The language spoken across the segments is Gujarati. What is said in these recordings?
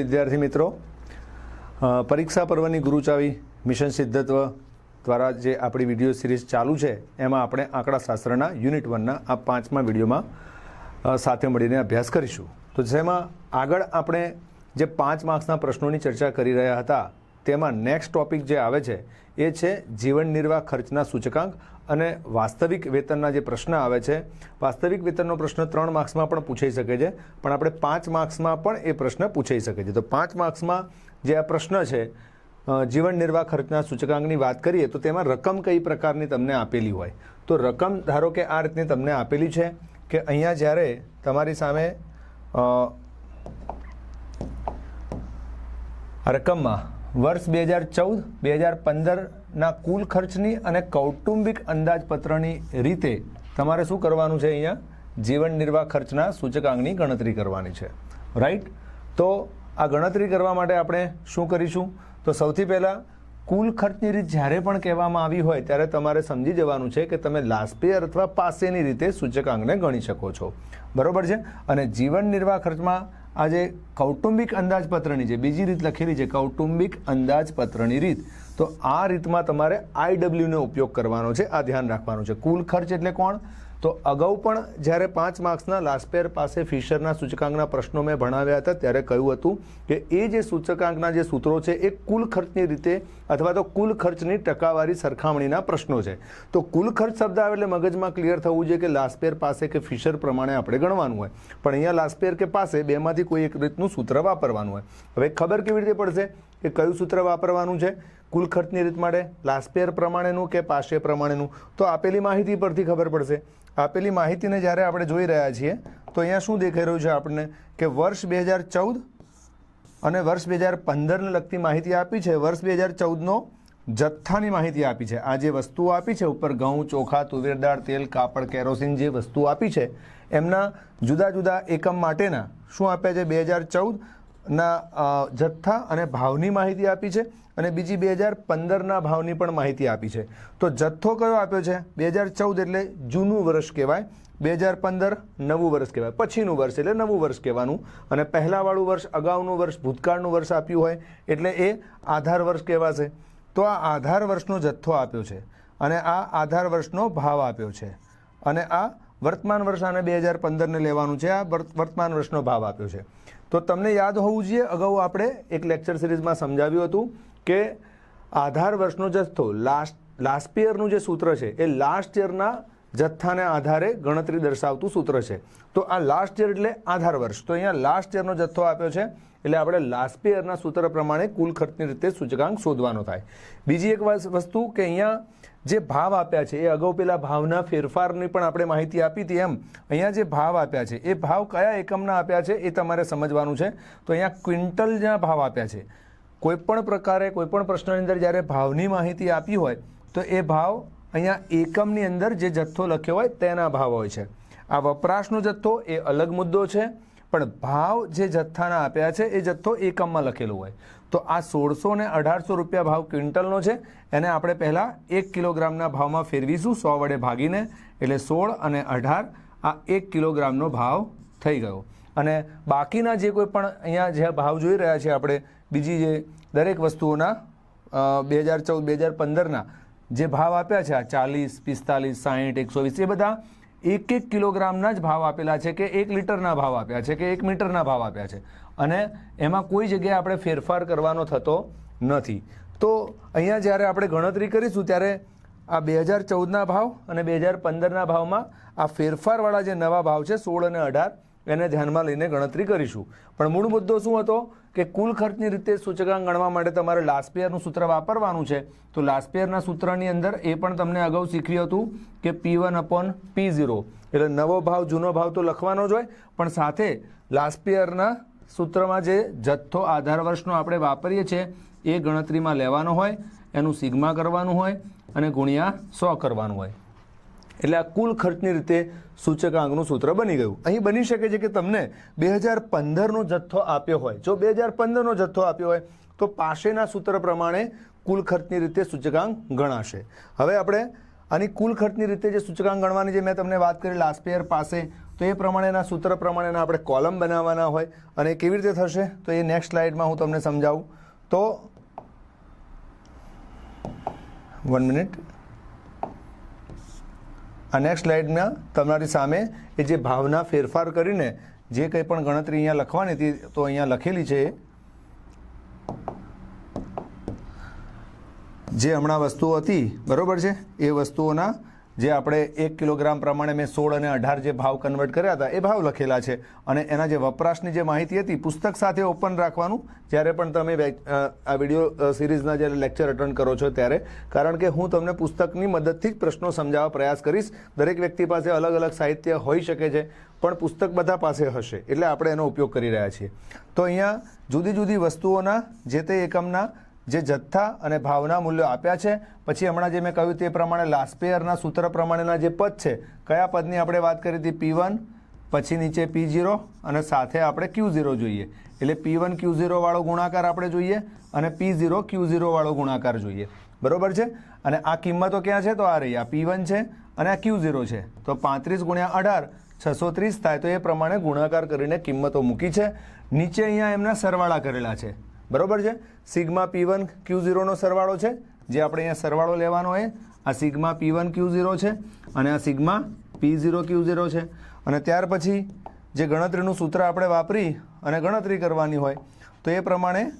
વિદ્યાર્થી મિત્રો પરીક્ષા પર્વની ગુરુચાવી, મિશન સિદ્ધત્વ દ્વારા જે આપણી વીડિયો સિરીઝ ચાલુ છે, એમાં આપણે આંકડાશાસ્ત્રના યુનિટ વનના આ પાંચમા વિડીયોમાં સાથે મળીને અભ્યાસ કરીશું. તો જેમાં આગળ આપણે જે પાંચ માર્ક્સના પ્રશ્નોની ચર્ચા કરી રહ્યા હતા તેમાં નેક્સ્ટ ટોપિક જે આવે છે, એ છે જીવન નિર્વાહ ખર્ચના સૂચકાંક અને વાસ્તવિક વેતનના જે પ્રશ્ન આવે છે, વાસ્તવિક વેતનનો પ્રશ્ન ત્રણ માર્ક્સમાં પણ પૂછાઈ શકે છે, પણ આપણે પાંચ માર્ક્સમાં પણ એ પ્રશ્ન પૂછાઈ શકે છે. તો પાંચ માર્ક્સમાં જે આ પ્રશ્ન છે જીવન નિર્વાહ ખર્ચના સૂચકાંકની વાત કરીએ તો તેમાં રકમ કઈ પ્રકારની તમને આપેલી હોય? તો રકમ ધારો કે આ રીતની તમને આપેલી છે કે અહીંયા જ્યારે તમારી સામે રકમમાં વર્ષ બે હજાર ચૌદ, બે હજાર પંદરના કુલ ખર્ચની અને કૌટુંબિક અંદાજપત્રની રીતે તમારે શું કરવાનું છે અહીંયા? જીવન નિર્વાહ ખર્ચના સૂચકાંકની ગણતરી કરવાની છે. રાઈટ તો આ ગણતરી કરવા માટે આપણે શું કરીશું? તો સૌથી પહેલાં કુલ ખર્ચની રીત જ્યારે પણ કહેવામાં આવી હોય ત્યારે તમારે સમજી જવાનું છે કે તમે યર અથવા પાસેની રીતે સૂચકાંકને ગણી શકો છો. બરાબર છે? અને જીવન નિર્વાહ ખર્ચમાં આ જે કૌટુંબિક અંદાજપત્રની જે બીજી રીત લખેલી છે, કૌટુંબિક અંદાજપત્રની રીત, તો આ રીતમાં તમારે આઈડબ્લ્યુનો ઉપયોગ કરવાનો છે, આ ધ્યાન રાખવાનું છે. કુલ ખર્ચ એટલે કોણ? તો અગાઉ પણ જ્યારે પાંચ માર્ક્સના લાસ્પેર પાસે ફિશરના સૂચકાંકના પ્રશ્નો મેં ભણાવ્યા હતા, ત્યારે કહ્યું હતું કે એ જે સૂચકાંકના જે સૂત્રો છે, એ કુલ ખર્ચની રીતે અથવા તો કુલ ખર્ચની ટકાવારી સરખામણીના પ્રશ્નો છે. તો કુલ ખર્ચ શબ્દ આવે એટલે મગજમાં ક્લિયર થવું જોઈએ કે લાસ્પેર પાસે કે ફિશર પ્રમાણે આપણે ગણવાનું હોય. પણ અહીંયા લાસ્પેર કે પાસે, બેમાંથી કોઈ એક રીતનું સૂત્ર વાપરવાનું હોય. હવે ખબર કેવી રીતે પડશે? કે કયું સૂત્ર વાપરવાનું છે? કુલ ખર્ચની રીત માટે લાસ્પેર પ્રમાણેનું કે પાશે પ્રમાણેનું? તો આપેલી માહિતી પરથી ખબર પડશે. આપેલી માહિતીને જ્યારે આપણે જોઈ રહ્યા છીએ, તો અહીંયા શું દેખાઈ રહ્યું છે આપણને? કે વર્ષ બે હજાર ચૌદ અને વર્ષ બે હજાર પંદરને લગતી માહિતી આપી છે. વર્ષ બે હજાર ચૌદનો જથ્થાની માહિતી આપી છે. આ જે વસ્તુઓ આપી છે, ઉપર ઘઉં, ચોખા, તુવેર દાળ, તેલ, કાપડ, કેરોસીન જે વસ્તુઓ આપી છે, એમના જુદા જુદા એકમ માટેના શું આપ્યા છે? બે હજાર ચૌદના જથ્થા અને ભાવની માહિતી આપી છે અને બીજી બે હજાર પંદરના ભાવની પણ માહિતી આપી છે. તો જથ્થો કયો આપ્યો છે? બે હજાર ચૌદ એટલે જૂનું વર્ષ કહેવાય, બે હજાર પંદર નવું વર્ષ કહેવાય, પછીનું વર્ષ એટલે નવું વર્ષ કહેવાનું. અને પહેલાંવાળું વર્ષ અગાઉનું વર્ષ, ભૂતકાળનું વર્ષ આપ્યું હોય એટલે એ આધાર વર્ષ કહેવાશે. તો આ આધાર વર્ષનો જથ્થો આપ્યો છે અને આ આધાર વર્ષનો ભાવ આપ્યો છે. અને આ વર્તમાન વર્ષ અને બે હજાર પંદરને લેવાનું છે. આ વર્ત- વર્તમાન વર્ષનો ભાવ આપ્યો છે. તો તમને યાદ હોવું જોઈએ, અગાઉ આપણે એક લેક્ચર સિરીઝમાં સમજાવ્યું હતું કે આધાર વર્ષનો જથ્થો, લાસ્ટ લાસ્ટ યરનું જે સૂત્ર છે, એ લાસ્ટ યરના જથ્થાને આધારે ગણતરી દર્શાવતું સૂત્ર છે. તો આ લાસ્ટ યર એટલે આધાર વર્ષ. તો અહીંયા લાસ્ટ યરનો જથ્થો આપ્યો છે એટલે આપણે લાસ્ટ યરના સૂત્ર પ્રમાણે કુલ ખર્ચની રીતે સૂચકાંક શોધવાનો થાય. બીજી એક વસ- વસ્તુ કે અહીંયા જે ભાવ આપ્યા છે, એ અગાઉ પેલા ભાવના ફેરફારની પણ આપણે માહિતી આપી હતી એમ. અહીંયા જે ભાવ આપ્યા છે, એ ભાવ કયા એકમના આપ્યા છે એ તમારે સમજવાનું છે. તો અહીંયા ક્વિન્ટલના ભાવ આપ્યા છે, કોઈપણ પ્રકારે, કોઈપણ પ્રશ્નની અંદર જ્યારે ભાવની માહિતી આપી હોય, તો એ ભાવ અહીંયા એકમની અંદર જે જથ્થો લખ્યો હોય તેના ભાવ હોય છે. આ વપરાશનો જથ્થો એ અલગ મુદ્દો છે. પણ ભાવ જે જથ્થાના આપ્યા છે, એ જથ્થો એકમમાં લખેલો હોય. તો આ સોળસો ને અઢારસો રૂપિયા ભાવ ક્વિન્ટલનો છે. એને આપણે પહેલાં એક કિલોગ્રામના ભાવમાં ફેરવીશું, સો વડે ભાગીને. એટલે સોળ અને અઢાર, આ એક કિલોગ્રામનો ભાવ થઈ ગયો. અને બાકીના જે કોઈ પણ અહીંયા જે ભાવ જોઈ રહ્યા છે આપણે, બીજી જે દરેક વસ્તુઓના બે હજાર ચૌદ, બે હજાર પંદરના જે ભાવ આપ્યા છે, આ ચાલીસ, પિસ્તાલીસ, સાહીઠ, એકસો વીસ, એ બધા એક એક કિલોગ્રામના જ ભાવ આપેલા છે કે એક લીટરના ભાવ આપ્યા છે કે એક મીટરના ભાવ આપ્યા છે. અને એમાં કોઈ જગ્યાએ આપણે ફેરફાર કરવાનો થતો નથી. તો અહીંયા જ્યારે આપણે ગણતરી કરીશું ત્યારે આ બે હજાર ચૌદના ભાવ અને બે હજાર પંદરના ભાવમાં આ ફેરફારવાળા જે નવા ભાવ છે, સોળ અને અઢાર એને ધ્યાનમાં લઈને ગણતરી કરીશું. પણ મૂળ મુદ્દો શું હતો? કે કુલ ખર્ચની રીતે સૂચકાંક ગણવા માટે તમારે લાસ્પિયરનું સૂત્ર વાપરવાનું છે. તો લાસ્પિયરના સૂત્રની અંદર એ પણ તમને અગાઉ શીખ્યું હતું કે P one upon P zero એટલે નવો ભાવ, જૂનો ભાવ તો લખવાનો જ હોય, પણ સાથે લાસ્ટ યરના સૂત્રમાં જે જથ્થો આધાર વર્ષનો આપણે વાપરીએ છીએ, એ ગણતરીમાં લેવાનો હોય, એનું સિગ્મા કરવાનું હોય અને ગુણ્યા સો કરવાનું હોય. એટલે આ કુલ ખર્ચની રીતે સૂચકાંકનું સૂત્ર બની ગયું. અહીં બની શકે છે કે તમને બે હજાર પંદરનો જથ્થો આપ્યો હોય. જો બે હજાર પંદરનો જથ્થો આપ્યો હોય, તો પાસેના સૂત્ર પ્રમાણે કુલ ખર્ચની રીતે સૂચકાંક ગણાશે. હવે આપણે આની કુલ ખર્ચની રીતે જે સૂચકાંક ગણવાની જે મેં તમને વાત કરી લાસ્ટ યર પાસે, તો એ પ્રમાણેના સૂત્ર પ્રમાણેના આપણે કોલમ બનાવવાના હોય. અને કેવી રીતે થશે? તો એ નેક્સ્ટ સ્લાઇડમાં હું તમને સમજાવું. તો વન મિનિટ આ નેક્સ્ટ સ્લાઇડમાં તમારી સામે એ જે ભાવના ફેરફાર કરીને જે કંઈ પણ ગણતરી અહીંયા લખવાની હતી તો અહીંયા લખેલી છે. જે હમણાં વસ્તુઓ હતી, બરાબર છે એ વસ્તુઓના જે આપણે એક કિલોગ્રામ પ્રમાણે મેં સોળ અને અઢાર જે ભાવ કન્વર્ટ કર્યા હતા, એ ભાવ લખેલા છે. અને એના જે વપરાશની જે માહિતી હતી, પુસ્તક સાથે ઓપન રાખવાનું, જ્યારે પણ તમે આ વીડિયો સિરીઝના જ્યારે લેક્ચર અટેન્ડ કરો છો ત્યારે. કારણ કે હું તમને પુસ્તકની મદદથી જ પ્રશ્નો સમજાવવા પ્રયાસ કરીશ. દરેક વ્યક્તિ પાસે અલગ અલગ સાહિત્ય હોઈ શકે છે, પણ પુસ્તક બધા પાસે હશે, એટલે આપણે એનો ઉપયોગ કરી રહ્યા છીએ. તો અહીંયા જુદી જુદી વસ્તુઓના જે તે એકમના જે જથ્થા અને ભાવના મૂલ્યો આપ્યા છે. પછી હમણાં જે મેં કહ્યું તે પ્રમાણે લાસ્પેયરના સૂત્ર પ્રમાણેના જે પદ છે, કયા પદની આપણે વાત કરી હતી? પી વન પછી નીચે પી ઝીરો અને સાથે આપણે ક્યુ ઝીરો જોઈએ. એટલે પી વન ક્યુ ઝીરો વાળો ગુણાકાર આપણે જોઈએ અને પી ઝીરો ક્યુ ઝીરો વાળો ગુણાકાર જોઈએ. બરોબર છે? અને આ કિંમતો ક્યાં છે? તો આ રહી, આ પી વન છે અને આ ક્યુ ઝીરો છે. તો પાંત્રીસ ગુણ્યા અઢાર, છસો ત્રીસ થાય તો એ પ્રમાણે ગુણાકાર કરીને કિંમતો મૂકી છે. નીચે અહીંયા એમના સરવાળા કરેલા છે. બરોબર છે? સિગ્મા પી વન ક્યુ ઝીરોનો સરવાળો છે. જે આપણે અહીંયા સરવાળો લેવાનો હોય આ sigma P one Q zero છે અને આ sigma P zero Q zero છે. અને ત્યાર પછી જે ગણતરીનું સૂત્ર આપણે વાપરી અને ગણતરી કરવાની હોય, તો એ પ્રમાણે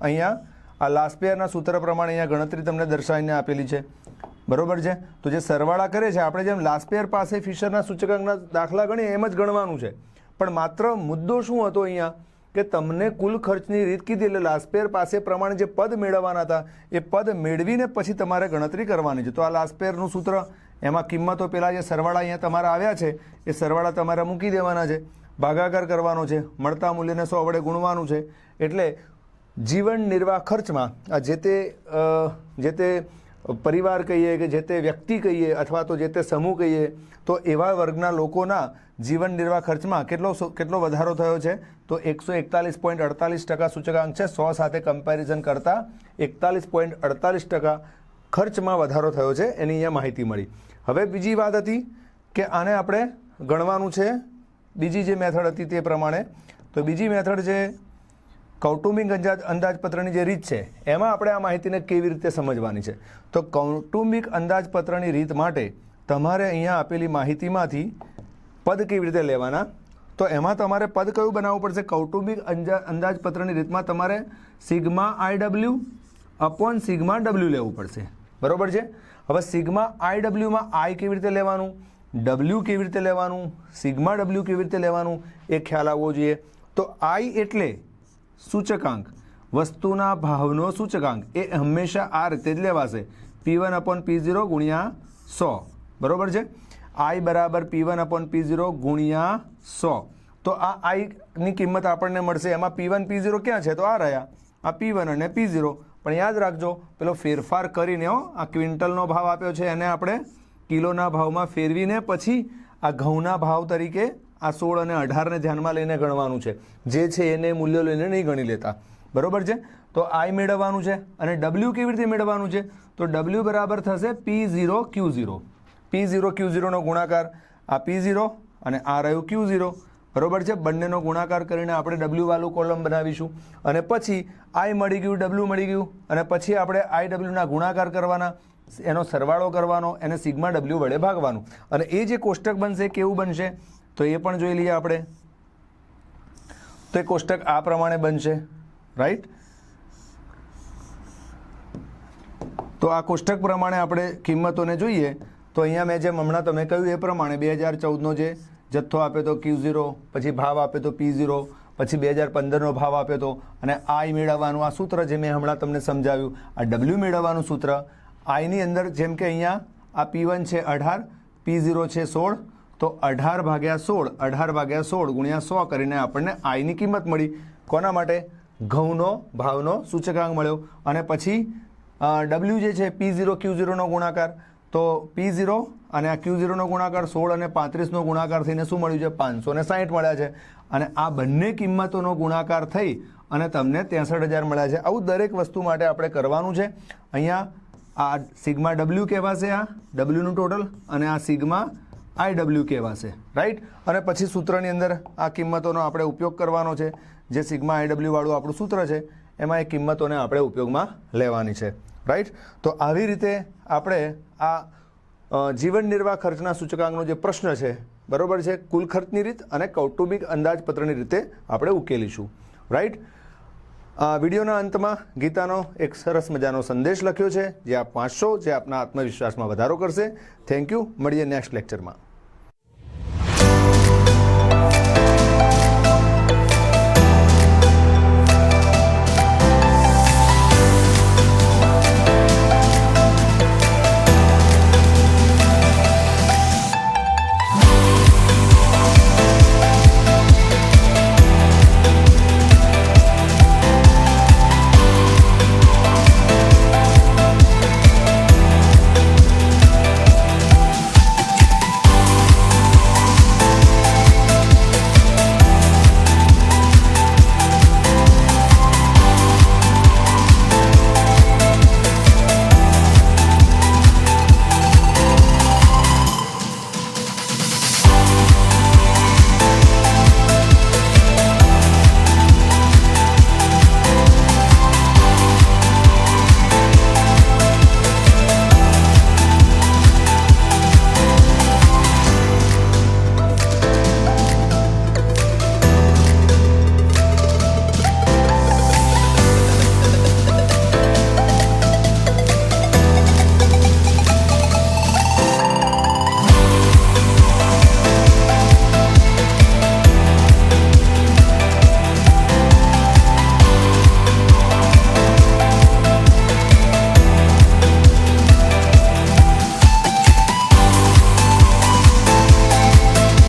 અહીંયા આ લાસ્પેરના સૂત્ર પ્રમાણે અહીંયા ગણતરી તમને દર્શાવીને આપેલી છે. બરોબર છે? તો જે સરવાળા કરે છે, આપણે જેમ લાસ્પિયર પાસે ફિશરના સૂચકાંકના દાખલા ગણીએ, એમ જ ગણવાનું છે. પણ માત્ર મુદ્દો શું હતો અહીંયા? કે તમને કુલ ખર્ચની રીત કીધી એટલે લાસ્પેર પાસે પ્રમાણે જે પદ મેળવવાના હતા, એ પદ મેળવીને પછી તમારે ગણતરી કરવાની છે. તો આ લાસ્પેરનું સૂત્ર, એમાં કિંમતો પહેલાં જે સરવાળા અહીંયા તમારા આવ્યા છે, એ સરવાળા તમારે મૂકી દેવાના છે. ભાગાકાર કરવાનો છે, મળતા મૂલ્યને સો વડે ગુણવાનું છે. એટલે જીવન નિર્વાહ ખર્ચમાં આ જે તે જે તે પરિવાર કહીએ કે જે તે વ્યક્તિ કહીએ અથવા તો જે તે સમૂહ કહીએ, તો એવા વર્ગના લોકોના જીવન નિર્વાહ ખર્ચમાં કેટલો કેટલો વધારો થયો છે? તો એકસો એકતાલીસ પોઈન્ટ અડતાલીસ ટકા સૂચકાંક છે. સો સાથે કમ્પેરિઝન કરતાં એકતાલીસ પોઈન્ટ અડતાલીસ ટકા ખર્ચમાં વધારો થયો છે. એની અહીંયા માહિતી મળી. હવે બીજી વાત હતી કે આને આપણે ગણવાનું છે. બીજી જે મેથડ હતી તે પ્રમાણે. તો બીજી મેથડ છે કૌટુંબિક અંદાજ અંદાજપત્રની જે રીત છે, એમાં આપણે આ માહિતીને કેવી રીતે સમજવાની છે? તો કૌટુંબિક અંદાજપત્રની રીત માટે તમારે અહીંયા આપેલી માહિતીમાંથી પદ કેવી રીતે લેવાના? તો એમાં તમારે પદ કયું બનાવવું પડશે? કૌટુંબિક અંદાજપત્રની રીતમાં તમારે sigma I W upon sigma W લેવું પડશે. બરોબર છે? હવે સિગ્મા આઈ ડબલ્યુમાં આઈ કેવી રીતે લેવાનું? ડબલ્યુ કેવી રીતે લેવાનું? સિગ્મા ડબલ્યુ કેવી રીતે લેવાનું? એ ખ્યાલ આવવો જોઈએ. તો આઈ એટલે સૂચકાંક. વસ્તુના ભાવનો સૂચકાંક. એ હંમેશા આ રીતે જ લેવાશે. P one upon P zero ગુણ્યા સો. બરાબર છે? આઈ બરાબર P one upon P zero ગુણ્યા સો. તો આ આઈની કિંમત આપણને મળશે. એમાં પી વન પી ઝીરો ક્યાં છે? તો આ રહ્યા. આ પી વન અને પી ઝીરો પણ યાદ રાખજો, પેલો ફેરફાર કરીને હો, આ ક્વિન્ટલનો ભાવ આપ્યો છે. એને આપણે કિલોના ભાવમાં ફેરવીને પછી આ ઘઉંના ભાવ તરીકે આ સોળ અને અઢારને ધ્યાનમાં લઈને ગણવાનું છે. જે છે એને મૂલ્યો લઈને નહીં ગણી લેતા. બરોબર છે? તો આઈ મેળવવાનું છે અને ડબલ્યુ કેવી રીતે મેળવવાનું છે? તો ડબલ્યુ બરાબર થશે P zero Q zero P zero Q ઝીરોનો ગુણાકાર, આ પી ઝીરો અને આ રહ્યું ક્યુ ઝીરો બરોબર છે? બંનેનો ગુણાકાર કરીને આપણે ડબલ્યુ વાળું કોલમ બનાવીશું. અને પછી આઈ મળી ગયું ડબલ્યુ મળી ગયું. અને પછી આપણે આઈ ડબલ્યુના ગુણાકાર કરવાના, એનો સરવાળો કરવાનો, એને સિગ્મા ડબલ્યુ વડે ભાગવાનું. અને એ જે કોષ્ટક બનશે, કેવું બનશે? તો એ પણ જોઈ લઈએ આપણે. તો એ કોષ્ટક આ પ્રમાણે બનશે રાઈટ તો આ કોષ્ટક પ્રમાણે આપણે કિંમતોને જોઈએ, તો અહીંયા મેં જેમ હમણાં તમે કહ્યું એ પ્રમાણે બે હજાર ચૌદનો જે જથ્થો આપ્યો તો ક્યુ ઝીરો પછી ભાવ આપ્યો તો પી ઝીરો પછી બે હજાર પંદરનો ભાવ આપ્યો તો, અને આઈ મેળવવાનું આ સૂત્ર જે મેં હમણાં તમને સમજાવ્યું, આ ડબલ્યુ મેળવવાનું સૂત્ર આઈની અંદર જેમ કે અહીંયા આ પી વન છે અઢાર પી ઝીરો છે સોળ તો અઢાર ભાગ્યા સોળ, અઢાર ભાગ્યા સોળ ગુણ્યા સો કરીને આપણને આઈની કિંમત મળી. કોના માટે? ઘઉંનો ભાવનો સૂચકાંક મળ્યો. અને પછી ડબલ્યુ જે છે પી ઝીરો ક્યુ ઝીરોનો ગુણાકાર. તો પી ઝીરો અને આ ક્યુ ઝીરોનો ગુણાકાર સોળ અને પાંત્રીસનો ગુણાકાર થઈને શું મળ્યું છે? પાંચસો ને સાહીઠ મળ્યા છે. અને આ બંને કિંમતોનો ગુણાકાર થઈ અને તમને ત્રેસઠ હજાર મળ્યા છે. આવું દરેક વસ્તુ માટે આપણે કરવાનું છે. અહીંયા આ સિગ્મા ડબલ્યુ કહેવાશે આ. ડબલ્યુનું ટોટલ અને આ સિગ્મા આઈડબ્લ્યુ કહેવાશે રાઈટ અને પછી સૂત્રની અંદર આ કિંમતોનો આપણે ઉપયોગ કરવાનો છે. જે સિગ્મા આઈ ડબલ્યુવાળું આપણું સૂત્ર છે, એમાં એ કિંમતોને આપણે ઉપયોગમાં લેવાની છે રાઈટ તો આવી રીતે આપણે આ જીવન નિર્વાહ ખર્ચના સૂચકાંકનો જે પ્રશ્ન છે, બરાબર છે? કુલ ખર્ચની રીત અને કૌટુંબિક અંદાજપત્રની રીતે આપણે ઉકેલીશું રાઈટ આ વિડીયોના અંતમાં ગીતાનો એક સરસ મજાનો સંદેશ લખ્યો છે, જે આપ વાંચશો, જે આપના આત્મવિશ્વાસમાં વધારો કરશે. થેન્ક યુ મળીએ નેક્સ્ટ લેક્ચરમાં